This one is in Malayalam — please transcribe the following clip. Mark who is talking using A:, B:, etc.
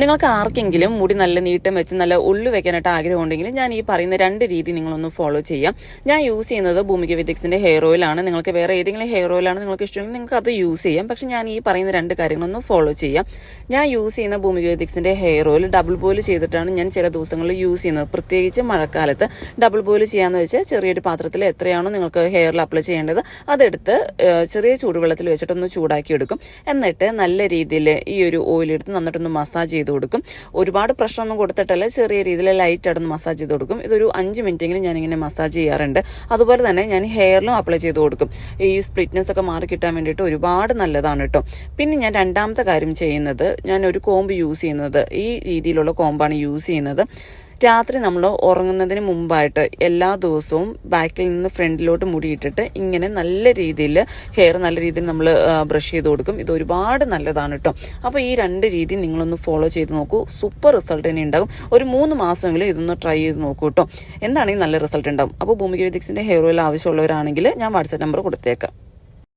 A: നിങ്ങൾക്ക് ആർക്കെങ്കിലും മുടി നല്ല നീട്ടം വെച്ച് നല്ല ഉള്ളു വെക്കാനായിട്ട് ആഗ്രഹം ഉണ്ടെങ്കിൽ ഞാൻ ഈ പറയുന്ന രണ്ട് രീതി നിങ്ങളൊന്ന് ഫോളോ ചെയ്യാം. ഞാൻ യൂസ് ചെയ്യുന്നത് ഭൂമിക വിദിക്സിന്റെ ഹെയർ ഓയിലാണ് നിങ്ങൾക്ക് വേറെ ഏതെങ്കിലും ഹെയർ ഓയിലാണ് നിങ്ങൾക്ക് ഇഷ്ടമെങ്കിൽ നിങ്ങൾക്ക് അത് യൂസ് ചെയ്യാം. പക്ഷെ ഞാൻ ഈ പറയുന്ന രണ്ട് കാര്യങ്ങളൊന്ന് ഫോളോ ചെയ്യാം. ഞാൻ യൂസ് ചെയ്യുന്ന ഭൂമിക വിദിക്സിന്റെ ഹെയർ ഓയിൽ ഡബിൾ ബോയിൽ ചെയ്തിട്ടാണ് ഞാൻ ചില ദിവസങ്ങളിൽ യൂസ് ചെയ്യുന്നത്. പ്രത്യേകിച്ച് മഴക്കാലത്ത് ഡബിൾ ബോയിൽ ചെയ്യാന്ന് വെച്ചാൽ ചെറിയൊരു പാത്രത്തിൽ എത്രയാണോ നിങ്ങൾക്ക് ഹെയറിൽ അപ്ലൈ ചെയ്യേണ്ടത് അതെടുത്ത് ചെറിയ ചൂടുവെള്ളത്തിൽ വെച്ചിട്ടൊന്ന് ചൂടാക്കി എടുക്കും എന്നിട്ട് നല്ല രീതിയിൽ ഈ ഒരു ഓയിൽ എടുത്ത് നന്നിട്ടൊന്ന് മസാജ് ചെയ്ത് കൊടുക്കും. ഒരുപാട് പ്രശ്നമൊന്നും കൊടുത്തിട്ടല്ല ചെറിയ രീതിയിൽ ലൈറ്റ് ആയിട്ടൊന്ന് മസാജ് ചെയ്ത് കൊടുക്കും. ഇതൊരു അഞ്ച് മിനിറ്റെങ്കിലും ഇങ്ങനെ മസാജ് ചെയ്യാറുണ്ട്. അതുപോലെ തന്നെ ഞാൻ ഹെയറിലും അപ്ലൈ ചെയ്ത് കൊടുക്കും. ഈ സ്പ്ലിറ്റ്നസ് ഒക്കെ മാറി കിട്ടാൻ വേണ്ടിയിട്ട് ഒരുപാട് നല്ലതാണ് കേട്ടോ. പിന്നെ ഞാൻ രണ്ടാമത്തെ കാര്യം ചെയ്യുന്നത് ഞാൻ ഒരു കോമ്പ് യൂസ് ചെയ്യുന്നത്. ഈ രീതിയിലുള്ള കോമ്പാണ് യൂസ് ചെയ്യുന്നത്. രാത്രി നമ്മൾ ഉറങ്ങുന്നതിന് മുമ്പായിട്ട് എല്ലാ ദിവസവും ബാക്കിൽ നിന്ന് ഫ്രണ്ടിലോട്ട് മുടിയിട്ടിട്ട് ഇങ്ങനെ നല്ല രീതിയിൽ ഹെയർ നല്ല രീതിയിൽ നമ്മൾ ബ്രഷ് ചെയ്ത് കൊടുക്കും. ഇത് ഒരുപാട് നല്ലതാണ് കേട്ടോ അപ്പോൾ ഈ രണ്ട് രീതി നിങ്ങളൊന്ന് ഫോളോ ചെയ്ത് നോക്കൂ. സൂപ്പർ റിസൾട്ട് തന്നെ ഉണ്ടാകും. ഒരു മൂന്ന് മാസമെങ്കിലും ഇതൊന്ന് ട്രൈ ചെയ്ത് നോക്കൂ കേട്ടോ എന്താണെങ്കിൽ നല്ല റിസൾട്ട് ഉണ്ടാകും അപ്പോൾ ഭൂമിക വിദിക്സിന്റെ ഹെയർ ഓയിൽ ആവശ്യമുള്ളവരാണെങ്കിൽ ഞാൻ വാട്സാപ്പ് നമ്പർ കൊടുത്തേക്കാം.